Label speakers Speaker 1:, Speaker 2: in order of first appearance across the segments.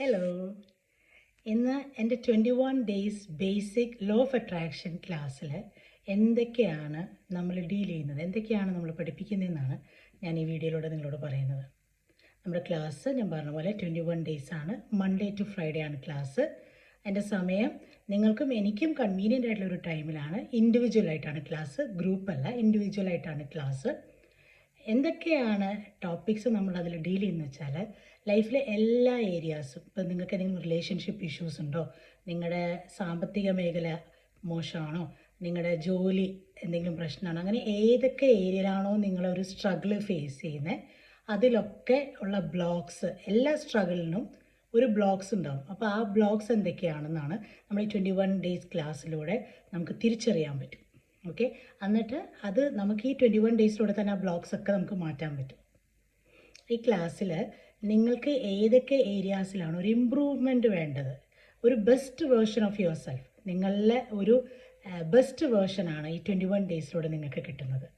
Speaker 1: Hello ഇന്ന് എന്റെ twenty one days basic law of attraction ക്ലാസ്സിൽ എന്തൊക്കെയാണ് നമ്മൾ ഡീൽ ചെയ്യുന്നത്? എന്തൊക്കെയാണ് നമ്മൾ പഠിപ്പിക്കുന്നതെന്നാണ് ഞാൻ ഈ വീഡിയോയിലൂടെ നിങ്ങളോട് പറയുന്നത്. നമ്മുടെ ക്ലാസ് ഞാൻ പറഞ്ഞ പോലെ ട്വന്റി വൺ ഡേയ്സ് ആണ്. മൺഡേ ടു ഫ്രൈഡേ ആണ് ക്ലാസ് എന്റെ സമയം നിങ്ങൾക്കും എനിക്കും കൺവീനിയന്റ് ആയിട്ടുള്ള ഒരു ടൈമിലാണ് ഇൻഡിവിജ്വൽ ആയിട്ടാണ് ക്ലാസ് ഗ്രൂപ്പ് അല്ല ഇൻഡിവിജ്വൽ ആയിട്ടാണ് ക്ലാസ് എന്തൊക്കെയാണ് ടോപ്പിക്സ് നമ്മൾ അതിൽ ഡീൽ ചെയ്യുന്നത് വെച്ചാൽ ലൈഫിലെ എല്ലാ ഏരിയാസും ഇപ്പം നിങ്ങൾക്ക് എന്തെങ്കിലും റിലേഷൻഷിപ്പ് ഇഷ്യൂസ് ഉണ്ടോ? നിങ്ങളുടെ സാമ്പത്തിക മേഖല മോശമാണോ? നിങ്ങളുടെ ജോലി എന്തെങ്കിലും പ്രശ്നമാണോ? അങ്ങനെ ഏതൊക്കെ ഏരിയയിലാണോ നിങ്ങളൊരു സ്ട്രഗിൾ ഫേസ് ചെയ്യുന്നത് അതിലൊക്കെ ഉള്ള ബ്ലോക്സ് എല്ലാ സ്ട്രഗിളിനും ഒരു ബ്ലോക്സ് ഉണ്ടാവും. അപ്പോൾ ആ ബ്ലോക്സ് എന്തൊക്കെയാണെന്നാണ് നമ്മൾ ഈ ട്വന്റി വൺ ഡേയ്സ് ക്ലാസ്സിലൂടെ നമുക്ക് തിരിച്ചറിയാൻ പറ്റും. ഓക്കെ എന്നിട്ട് അത് നമുക്ക് ഈ ട്വന്റി വൺ ഡേയ്സിലൂടെ തന്നെ ആ ബ്ലോക്സ് ഒക്കെ നമുക്ക് മാറ്റാൻ പറ്റും. ഈ ക്ലാസ്സിൽ നിങ്ങൾക്ക് ഏതൊക്കെ ഏരിയാസിലാണ് ഒരു ഇമ്പ്രൂവ്മെന്റ് വേണ്ടത്? ഒരു best version of yourself നിങ്ങളുടെ ഒരു ബെസ്റ്റ് വേർഷനാണ് ഈ ട്വന്റി വൺ ഡേയ്സിലൂടെ നിങ്ങൾക്ക് കിട്ടുന്നത്.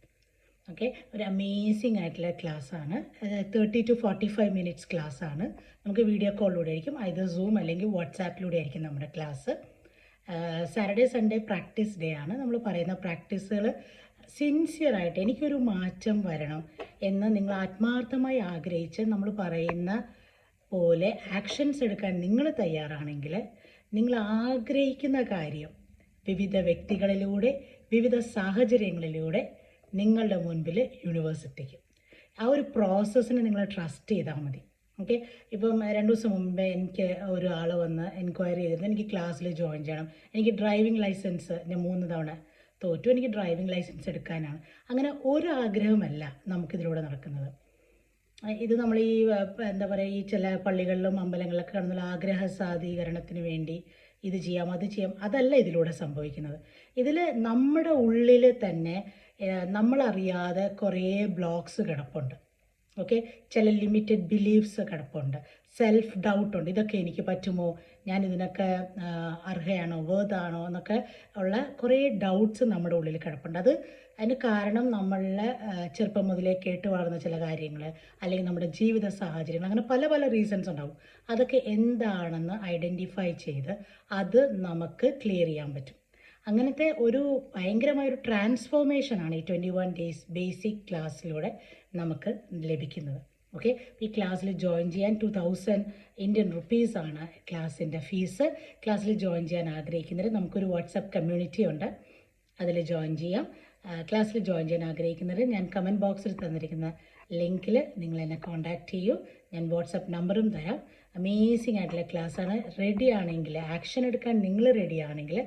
Speaker 1: ഓക്കെ ഒരു അമേസിംഗ് ആയിട്ടുള്ള ക്ലാസ്സാണ് thirty to forty five minutes ക്ലാസ്സാണ് നമുക്ക് വീഡിയോ കോളിലൂടെ ആയിരിക്കും. either സൂം അല്ലെങ്കിൽ വാട്സാപ്പിലൂടെ ആയിരിക്കും നമ്മുടെ class Saturday Sunday practice day ആണ്. നമ്മൾ പറയുന്ന പ്രാക്ടീസുകൾ സിൻസിയറായിട്ട് എനിക്കൊരു മാറ്റം വരണം എന്ന് നിങ്ങൾ ആത്മാർത്ഥമായി ആഗ്രഹിച്ച് നമ്മൾ പറയുന്ന പോലെ ആക്ഷൻസ് എടുക്കാൻ നിങ്ങൾ തയ്യാറാണെങ്കിൽ നിങ്ങൾ ആഗ്രഹിക്കുന്ന കാര്യം വിവിധ വ്യക്തികളിലൂടെ വിവിധ സാഹചര്യങ്ങളിലൂടെ നിങ്ങളുടെ മുൻപിൽ യൂണിവേഴ്സിറ്റിക്ക് ആ ഒരു പ്രോസസ്സിനെ നിങ്ങൾ ട്രസ്റ്റ് ചെയ്താൽ മതി. ഓക്കെ ഇപ്പം രണ്ട് ദിവസം മുമ്പേ എനിക്ക് ഒരാൾ വന്ന് എൻക്വയറി ചെയ്തിരുന്നു. എനിക്ക് ക്ലാസ്സിൽ ജോയിൻ ചെയ്യണം. എനിക്ക് ഡ്രൈവിംഗ് ലൈസൻസ് ഞാൻ മൂന്ന് തവണ തോറ്റു. എനിക്ക് ഡ്രൈവിംഗ് ലൈസൻസ് എടുക്കാനാണ്. അങ്ങനെ ഒരു ആഗ്രഹമല്ല നമുക്കിതിലൂടെ നടക്കുന്നത്. ഇത് നമ്മൾ ഈ എന്താ പറയുക ഈ ചില പള്ളികളിലും അമ്പലങ്ങളിലൊക്കെ കാണുന്ന ആഗ്രഹ സാധീകരണത്തിന് വേണ്ടി ഇത് ചെയ്യാം അത് ചെയ്യാം. അതല്ല ഇതിലൂടെ സംഭവിക്കുന്നത്. ഇതിൽ നമ്മുടെ ഉള്ളിൽ തന്നെ നമ്മളറിയാതെ കുറേ ബ്ലോക്സ് കിടപ്പുണ്ട്. ഓക്കെ ചില ലിമിറ്റഡ് ബിലീഫ്സ് കിടപ്പുണ്ട്. സെൽഫ് ഡൗട്ട് ഉണ്ട്. ഇതൊക്കെ എനിക്ക് പറ്റുമോ? ഞാൻ ഇതിനൊക്കെ അർഹയാണോ? വേർതാണോ എന്നൊക്കെ ഉള്ള കുറേ ഡൗട്ട്സ് നമ്മുടെ ഉള്ളിൽ കിടപ്പുണ്ട്. അത് അതിന് കാരണം നമ്മളുടെ ചെറുപ്പം മുതലേ കേട്ട് വളർന്ന ചില കാര്യങ്ങൾ അല്ലെങ്കിൽ നമ്മുടെ ജീവിത സാഹചര്യങ്ങൾ അങ്ങനെ പല പല റീസൺസ് ഉണ്ടാവും. അതൊക്കെ എന്താണെന്ന് ഐഡന്റിഫൈ ചെയ്ത് അത് നമുക്ക് ക്ലിയർ ചെയ്യാൻ പറ്റും. അങ്ങനത്തെ ഒരു ഭയങ്കരമായ ഒരു ട്രാൻസ്ഫോർമേഷനാണ് ഈ ട്വന്റി വൺ ഡേയ്സ് ബേസിക് ക്ലാസ്സിലൂടെ നമുക്ക് ലഭിക്കുന്നത്. ഓക്കെ ഈ ക്ലാസ്സിൽ ജോയിൻ ചെയ്യാൻ ടു തൗസൻഡ് ഇന്ത്യൻ റുപ്പീസാണ് ക്ലാസ്സിന്റെ ഫീസ് ക്ലാസ്സിൽ ജോയിൻ ചെയ്യാൻ ആഗ്രഹിക്കുന്നവർ നമുക്കൊരു വാട്സപ്പ് കമ്മ്യൂണിറ്റി ഉണ്ട്. അതിൽ ജോയിൻ ചെയ്യാം. ക്ലാസ്സിൽ ജോയിൻ ചെയ്യാൻ ആഗ്രഹിക്കുന്നവർ ഞാൻ കമന്റ് ബോക്സിൽ തന്നിരിക്കുന്ന ലിങ്കിൽ നിങ്ങൾ എന്നെ കോൺടാക്റ്റ് ചെയ്യൂ. ഞാൻ വാട്സപ്പ് നമ്പറും തരാം. അമേസിംഗ് ആയിട്ടുള്ള ക്ലാസ്സാണ് റെഡി ആണെങ്കിൽ ആക്ഷൻ എടുക്കാൻ നിങ്ങൾ റെഡി ആണെങ്കിൽ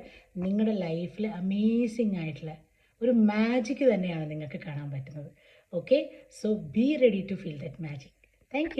Speaker 1: നിങ്ങളുടെ ലൈഫിൽ അമേസിംഗ് ആയിട്ടുള്ള ഒരു മാജിക് തന്നെയാണ് നിങ്ങൾക്ക് കാണാൻ പറ്റുന്നത്. Okay so be ready to feel that magic thank